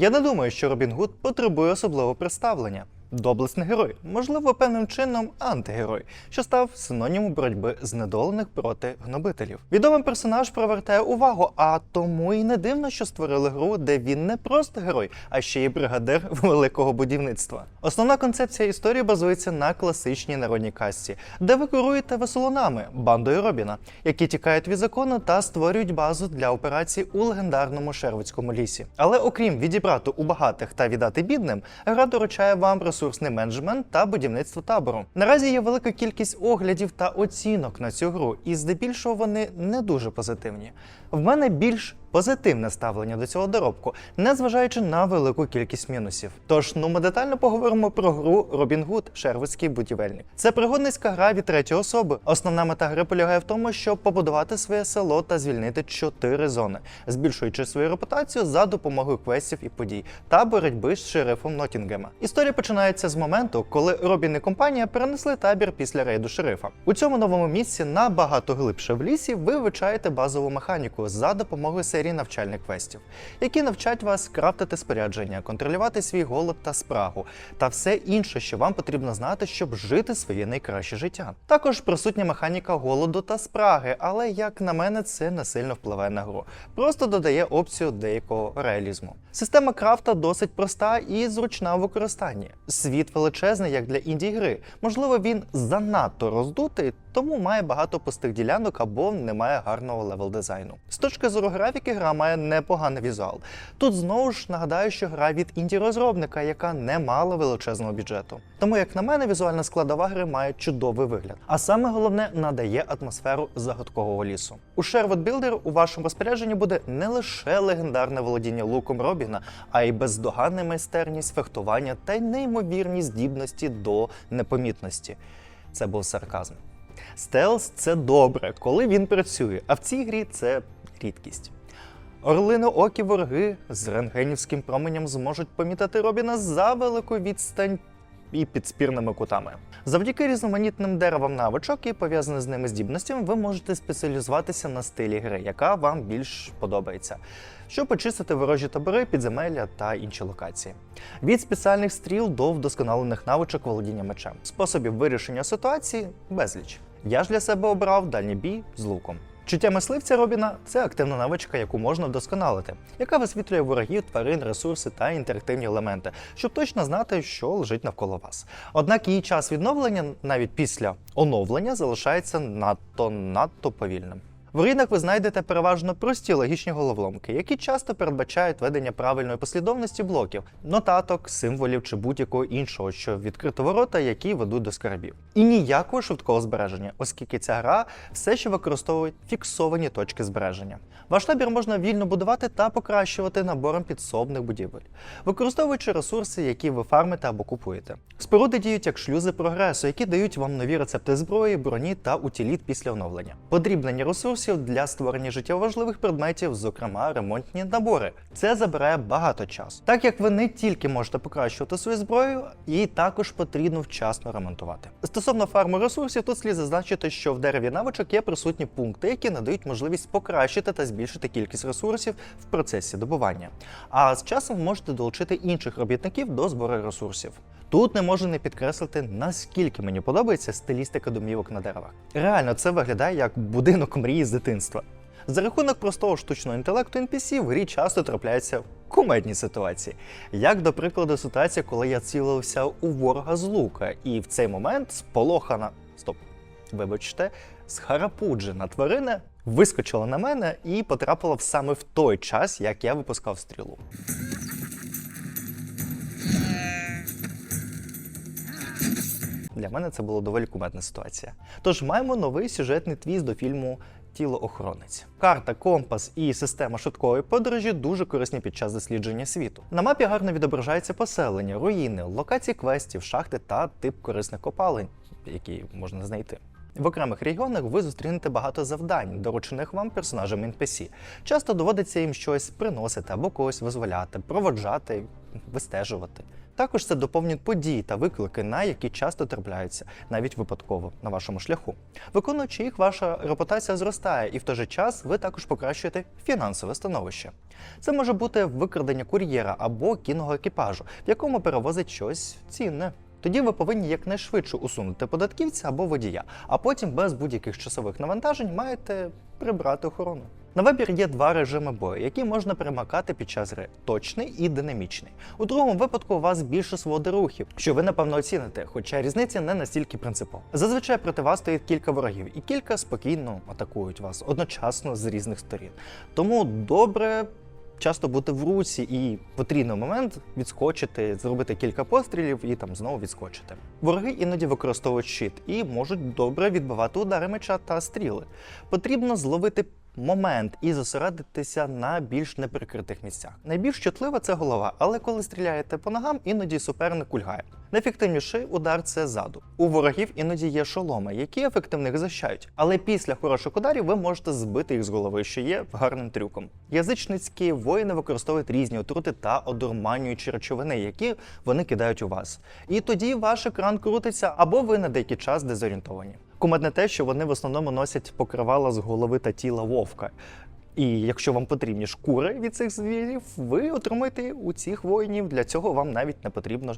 Я не думаю, що Робін Гуд потребує особливого представлення. Доблесний герой, можливо, певним чином антигерой, що став синонімом боротьби знедолених проти гнобителів. Відомий персонаж привертає увагу, а тому і не дивно, що створили гру, де він не просто герой, а ще й бригадир великого будівництва. Основна концепція історії базується на класичній народній казці, де ви керуєте веселунами, бандою Робіна, які тікають від закону та створюють базу для операцій у легендарному Шервудському лісі. Але окрім відібрати у багатих та віддати бідним, гра доручає вам ресурсний менеджмент та будівництво табору. Наразі є велика кількість оглядів та оцінок на цю гру, і здебільшого вони не дуже позитивні. В мене більш позитивне ставлення до цього доробку, незважаючи на велику кількість мінусів. Тож ну ми детально поговоримо про гру Робін Гуд Шервудський будівельник. Це пригодницька гра від третьої особи. Основна мета гри полягає в тому, щоб побудувати своє село та звільнити чотири зони, збільшуючи свою репутацію за допомогою квестів і подій та боротьби з шерифом Ноттінгема. Історія починається з моменту, коли Робін і компанія перенесли табір після рейду шерифа. У цьому новому місці набагато глибше в лісі ви вивчаєте базову механіку за допомогою серії навчальних квестів, які навчать вас крафтити спорядження, контролювати свій голод та спрагу, та все інше, що вам потрібно знати, щоб жити своє найкраще життя. Також присутня механіка голоду та спраги, але як на мене, це не сильно впливає на гру. Просто додає опцію деякого реалізму. Система крафта досить проста і зручна в використанні. Світ величезний, як для інді гри. Можливо, він занадто роздутий, тому має багато пустих ділянок або не має гарного левел дизайну. З точки зору графіки, гра має непоганий візуал. Тут знову ж нагадаю, що гра від інді розробника, яка не мала величезного бюджету. Тому, як на мене, візуальна складова гри має чудовий вигляд. А саме головне надає атмосферу загадкового лісу. У Sherwood Builder у вашому розпорядженні буде не лише легендарне володіння луком Робіна, а й бездоганна майстерність фехтування та й неймовірні здібності до непомітності. Це був сарказм. Стелс це добре, коли він працює, а в цій грі це рідкість. Орлиноокі вороги з рентгенівським променем зможуть помітити Робіна за велику відстань і під спірними кутами. Завдяки різноманітним деревам навичок і пов'язаним з ними здібностям, ви можете спеціалізуватися на стилі гри, яка вам більш подобається, щоб почистити ворожі табори, підземелля та інші локації. Від спеціальних стріл до вдосконалених навичок володіння мечем, способів вирішення ситуації безліч. Я ж для себе обрав дальній бій з луком. Чуття мисливця Робіна це активна навичка, яку можна вдосконалити, яка висвітлює ворогів, тварин, ресурси та інтерактивні елементи, щоб точно знати, що лежить навколо вас. Однак її час відновлення навіть після оновлення залишається надто надто повільним. В руїнах ви знайдете переважно прості логічні головоломки, які часто передбачають ведення правильної послідовності блоків, нотаток, символів чи будь-якого іншого, що відкрито ворота, які ведуть до скарбів. І ніякого швидкого збереження, оскільки ця гра все ще використовує фіксовані точки збереження. Ваш табір можна вільно будувати та покращувати набором підсобних будівель, використовуючи ресурси, які ви фармите або купуєте. Споруди діють як шлюзи прогресу, які дають вам нові рецепти зброї, броні та утиліт після оновлення. Подрібнення ресурсів для створення життєво важливих предметів, зокрема ремонтні набори. Це забирає багато часу, так як ви не тільки можете покращувати свою зброю, її також потрібно вчасно ремонтувати. Стосовно фарму ресурсів, тут слід зазначити, що в дереві навичок є присутні пункти, які надають можливість покращити та збільшити кількість ресурсів в процесі добування. А з часом можете долучити інших робітників до збору ресурсів. Тут не можу не підкреслити, наскільки мені подобається стилістика домівок на деревах. Реально, це виглядає як будинок мрії з дитинства. За рахунок простого штучного інтелекту NPC в грі часто трапляються кумедні ситуації. Як, до прикладу, ситуація, коли я цілився у ворога з лука, і в цей момент сполохана. Стоп, вибачте, схарапуджена тварина вискочила на мене і потрапила в саме в той час, як я випускав стрілу. Для мене це була доволі кумедна ситуація. Тож маємо новий сюжетний твіст до фільму Тілоохоронець. Карта, компас і система швидкої подорожі дуже корисні під час дослідження світу. На мапі гарно відображаються поселення, руїни, локації квестів, шахти та тип корисних копалень, які можна знайти. В окремих регіонах ви зустрінете багато завдань, доручених вам персонажами NPC. Часто доводиться їм щось приносити або когось визволяти, проводжати, вистежувати. Також це доповнюють події та виклики, на які часто трапляються, навіть випадково на вашому шляху. Виконуючи їх, ваша репутація зростає, і в той же час ви також покращуєте фінансове становище. Це може бути викрадення кур'єра або кінного екіпажу, в якому перевозить щось цінне. Тоді ви повинні якнайшвидше усунути податківця або водія, а потім без будь-яких часових навантажень маєте прибрати охорону. На вибір є два режими бою, які можна перемикати під час гри точний і динамічний. У другому випадку у вас більше свободи рухів, що ви напевно оціните, хоча різниця не настільки принципова. Зазвичай проти вас стоїть кілька ворогів, і кілька спокійно атакують вас одночасно з різних сторін. Тому добре часто бути в руці і в потрібний момент відскочити, зробити кілька пострілів і там знову відскочити. Вороги іноді використовують щит і можуть добре відбивати удари меча та стріли. Потрібно зловити момент і зосередитися на більш неприкритих місцях. Найбільш чутлива це голова, але коли стріляєте по ногам, іноді суперник кульгає. Найефективніший удар це ззаду. У ворогів іноді є шоломи, які ефективно їх захищають. Але після хороших ударів ви можете збити їх з голови, що є гарним трюком. Язичницькі воїни використовують різні отрути та одурманюючі речовини, які вони кидають у вас. І тоді ваш екран крутиться, або ви на деякий час дезорієнтовані. Кумедне те, що вони в основному носять покривала з голови та тіла вовка. І якщо вам потрібні шкури від цих звірів, ви отримуєте у цих воїнів. Для цього вам навіть не потрібно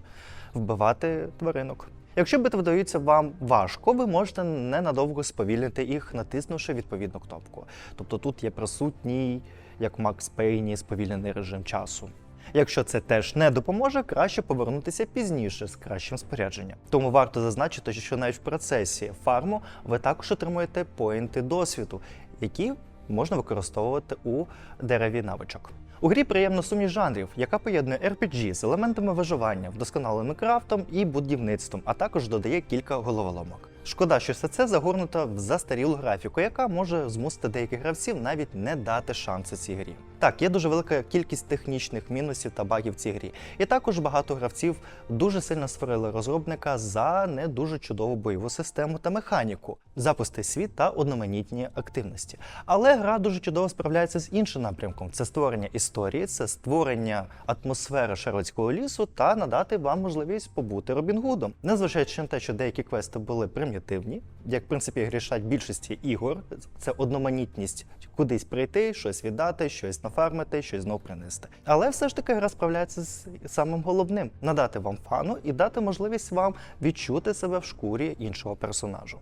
вбивати тваринок. Якщо битва вдається вам важко, ви можете ненадовго сповільнити їх, натиснувши відповідну кнопку. Тобто тут є присутній, як Макс Пейні, сповільнений режим часу. Якщо це теж не допоможе, краще повернутися пізніше з кращим спорядженням. Тому варто зазначити, що навіть в процесі фарму ви також отримуєте поінти досвіду, які можна використовувати у дереві навичок. У грі приємна суміш жанрів, яка поєднує RPG з елементами виживання, вдосконаленим крафтом і будівництвом, а також додає кілька головоломок. Шкода, що все це загорнуто в застарілу графіку, яка може змусити деяких гравців навіть не дати шансу цій грі. Так, є дуже велика кількість технічних мінусів та багів в цій грі. І також багато гравців дуже сильно сварили розробника за не дуже чудову бойову систему та механіку, запусти світ та одноманітні активності. Але гра дуже чудово справляється з іншим напрямком: це створення історії, це створення атмосфери Шерлоцького лісу та надати вам можливість побути Робін Гудом. Незважаючи на те, що деякі квести були примітивні, як в принципі грішать більшості ігор, це одноманітність кудись прийти, щось віддати, щось нафармити, щось знов принести. Але все ж таки гра справляється з самим головним надати вам фану і дати можливість вам відчути себе в шкурі іншого персонажу.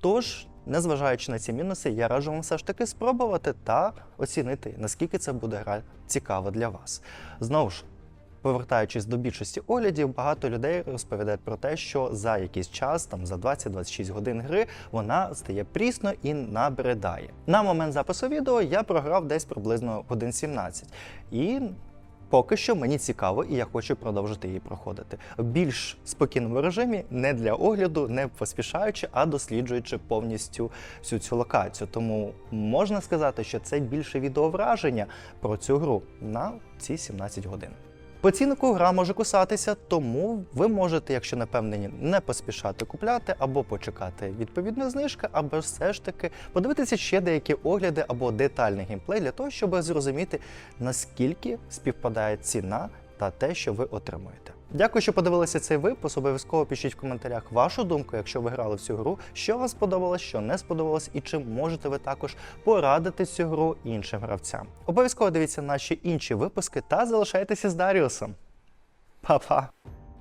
Тож, незважаючи на ці мінуси, я раджу вам все ж таки спробувати та оцінити, наскільки це буде гра цікава для вас. Знову ж. Повертаючись до більшості оглядів, багато людей розповідають про те, що за якийсь час, там за 20-26 годин гри, вона стає прісно і набридає. На момент запису відео я програв десь приблизно годин 17. І поки що мені цікаво, і я хочу продовжити її проходити в більш спокійному режимі, не для огляду, не поспішаючи, а досліджуючи повністю всю цю локацію. Тому можна сказати, що це більше відеовраження про цю гру на ці 17 годин. По ціннику гра може кусатися, тому ви можете, якщо не впевнені, не поспішати купляти або почекати відповідної знижки, або все ж таки подивитися ще деякі огляди або детальний геймплей для того, щоб зрозуміти, наскільки співпадає ціна та те, що ви отримуєте. Дякую, що подивилися цей випуск. Обов'язково пишіть в коментарях вашу думку, якщо ви грали в цю гру, що вам сподобалось, що не сподобалось, і чи можете ви також порадити цю гру іншим гравцям. Обов'язково дивіться наші інші випуски та залишайтеся з Даріусом. Па-па!